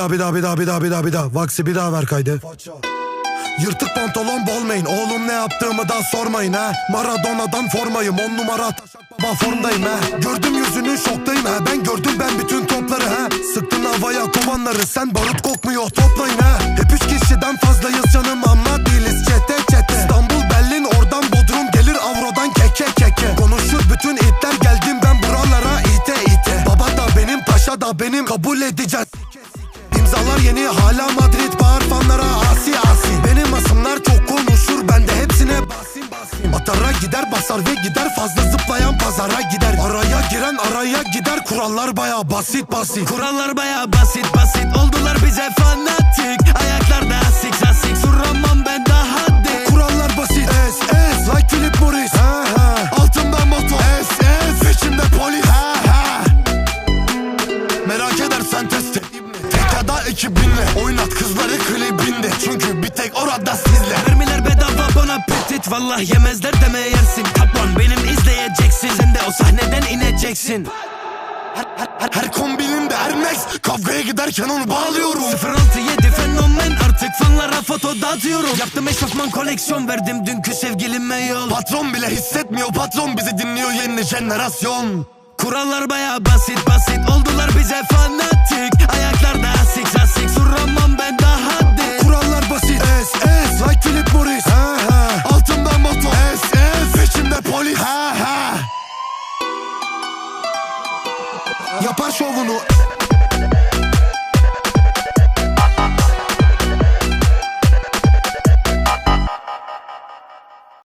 daha bir daha bir daha bir daha bir daha bir daha. Vaksi bir daha ver kaydı. Yırtık pantolon bolmayın Oğlum ne yaptığımı da sormayın ha Maradona'dan formayım. On numara taşak baba formdayım ha Gördüm yüzünü şoktayım ha Ben gördüm ben bütün topları ha Sıktın havaya kovanları sen barut kokmuyor. Toplayın ha Hep üç kişiden fazlayız canım ama değiliz. Çete çete. İstanbul Berlin oradan Bodrum gelir avrodan keke keke. Konuşur bütün itler geldim ben buralara ite ite. Baba da benim paşa da benim kabul edeceğiz İmzalar yeni hala Madrid bağır fanlara asi asi. Benim asımlar çok konuşur ben de hepsine basim basim. Atara gider basar ve gider fazla zıplayan pazara gider. Araya giren araya gider kurallar baya basit basit. Kurallar baya basit basit oldular bize fanatik. Ayaklarda asik sasik suramam ben daha dik. Kurallar basit Es es like Philip Morris. Ha, ha. Altımda motor Es es Peşimde polis. Ha, ha. Merak edersen test et Tek ya da ekibinle Oynat kızları klibinde. Çünkü bir tek orada sizle. Mermiler bedava bana petit Vallah yemezler deme yersin. Kaplan benim izleyeceksin. Sen de o sahneden ineceksin. Her, her, her her Max. Kavgaya giderken onu bağlıyorum. 067 fenomen. Artık fanlara foto dağıtıyorum. Yaptım eşofman koleksiyon verdim dünkü sevgilime yol. Patron bile hissetmiyor. Patron bizi dinliyor. Yeni jenerasyon. Kurallar baya basit basit. Oldular bize fanatik Yapar şovunu.